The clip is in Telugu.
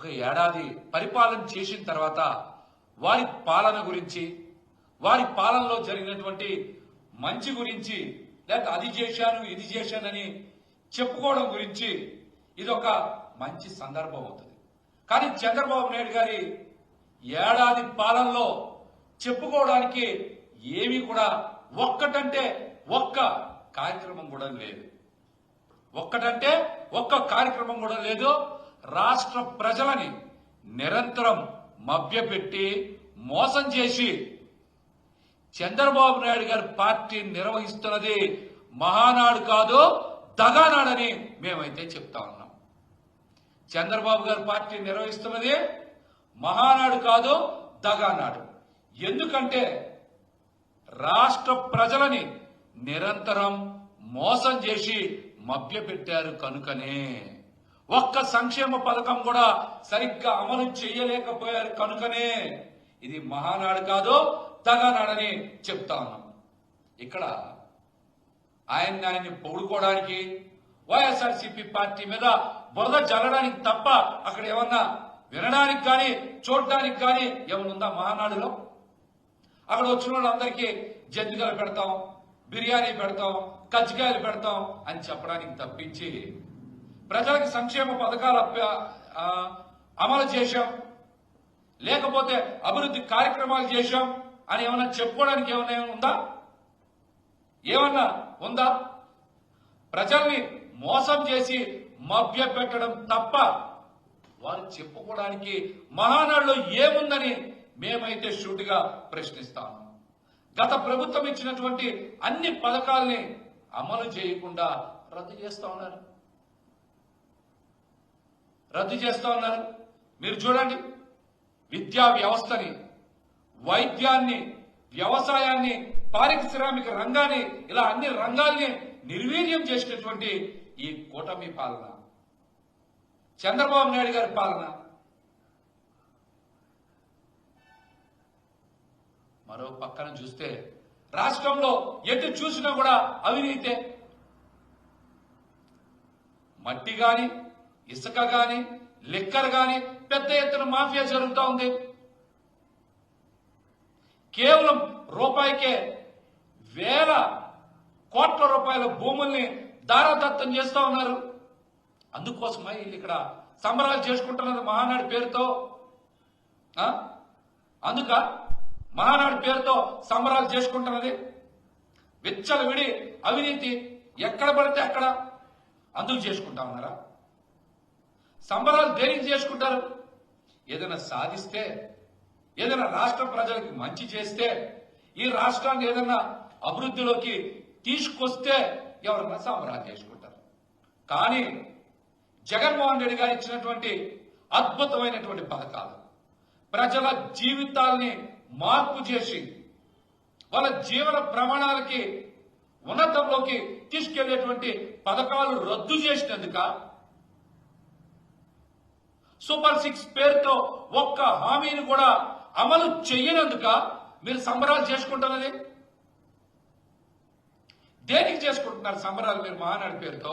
ఒక ఏడాది పరిపాలన చేసిన తర్వాత వారి పాలన గురించి వారి పాలనలో జరిగినటువంటి మంచి గురించి లేక అది చేశాను ఇది చేశానని చెప్పుకోవడం గురించి ఇది ఒక మంచి సందర్భం అవుతుంది. కానీ చంద్రబాబు నాయుడు గారి ఏడాది పాలనలో చెప్పుకోవడానికి ఏమీ కూడా ఒక్కటంటే ఒక్క కార్యక్రమం కూడా లేదు. ఒక్కటంటే ఒక్క కార్యక్రమం కూడా లేదు. రాష్ట్ర ప్రజలని నిరంతరం మభ్యపెట్టి మోసం చేసి చంద్రబాబు నాయుడు గారి పార్టీ నిర్వహిస్తున్నది మహానాడు కాదు దగానాడని మేమైతే చెప్తా ఉన్నాం. చంద్రబాబు గారి పార్టీ నిర్వహిస్తున్నది మహానాడు కాదు దగానాడు ఎందుకంటే రాష్ట్ర ప్రజలని నిరంతరం మోసం చేసి మభ్యపెట్టారు కనుకనే. ఒక్క సంక్షేమ పథకం కూడా సరిగ్గా అమలు చేయలేకపోయారు కనుకనే ఇది మహానాడు కాదు తగనాడని చెప్తా ఉన్నాం. ఇక్కడ ఆయన ఆయన్ని పొగుడుకోవడానికి వైఎస్ఆర్సీపీ పార్టీ మీద బురద జల్లడానికి తప్ప అక్కడ ఏమన్నా వినడానికి కానీ చూడడానికి కానీ ఏమనుందా మహానాడులో? అక్కడ వచ్చిన వాళ్ళందరికీ జంతికలు పెడతాం బిర్యానీ పెడతాం కజ్జికాయలు పెడతాం అని చెప్పడానికి తప్పించి ప్రజలకు సంక్షేమ పథకాలు అమలు చేశాం. లేకపోతే అభివృద్ధి కార్యక్రమాలు చేశాం అని ఏమన్నా చెప్పుకోవడానికి ఏమన్నా ఏమైనా ఉందా? ఏమన్నా ఉందా? ప్రజల్ని మోసం చేసి మభ్య పెట్టడం తప్ప వారు చెప్పుకోవడానికి మహానాడులో ఏముందని మేమైతే షూటిగా ప్రశ్నిస్తాము. గత ప్రభుత్వం ఇచ్చినటువంటి అన్ని పథకాల్ని అమలు చేయకుండా రద్దు చేస్తా ఉన్నారు. రద్దు చేస్తా ఉన్నారు. మీరు చూడండి. విద్యా వ్యవస్థని వైద్యాన్ని వ్యవసాయాన్ని పారిశ్రామిక రంగాన్ని ఇలా అన్ని రంగాల్ని నిర్వీర్యం చేసినటువంటి ఈ కూటమి పాలన. చంద్రబాబు నాయుడు గారి పాలన. మరో పక్కన చూస్తే రాష్ట్రంలో ఎటు చూసినా కూడా అవినీతే. మట్టి కానీ ఇసుక గాని లిక్కర్ గాని పెద్ద ఎత్తున మాఫియా జరుగుతూ ఉంది. కేవలం రూపాయికే వేల కోట్ల రూపాయల భూముల్ని దారాదత్తం చేస్తూ ఉన్నారు. అందుకోసమై వీళ్ళు ఇక్కడ సంబరాలు చేసుకుంటున్నారు మహానాడు పేరుతో అందుక మహానాడు పేరుతో సంబరాలు చేసుకుంటున్నది. విచ్చలు విడి అవినీతి ఎక్కడ పడితే అక్కడ అందుకు చేసుకుంటా ఉన్నారా? సంబరాలు దేనికి చేసుకుంటారు? ఏదైనా సాధిస్తే ఏదైనా రాష్ట్ర ప్రజలకు మంచి చేస్తే ఈ రాష్ట్రాన్ని ఏదైనా అభివృద్ధిలోకి తీసుకొస్తే ఎవరన్నా సంబరాలు చేసుకుంటారు. కానీ జగన్మోహన్ రెడ్డి గారు ఇచ్చినటువంటి అద్భుతమైనటువంటి పథకాలు ప్రజల జీవితాల్ని మార్పు చేసి వాళ్ళ జీవన ప్రమాణాలకి ఉన్నతంలోకి తీసుకెళ్ళేటువంటి పథకాలు రద్దు చేసినందుక సూపర్ సిక్స్ పేరుతో ఒక్క హామీని కూడా అమలు చేయనందుక మీరు సంబరాలు చేసుకుంటున్నది దేనికి చేసుకుంటున్నారు సంబరాలు మీరు మహానాడు పేరుతో?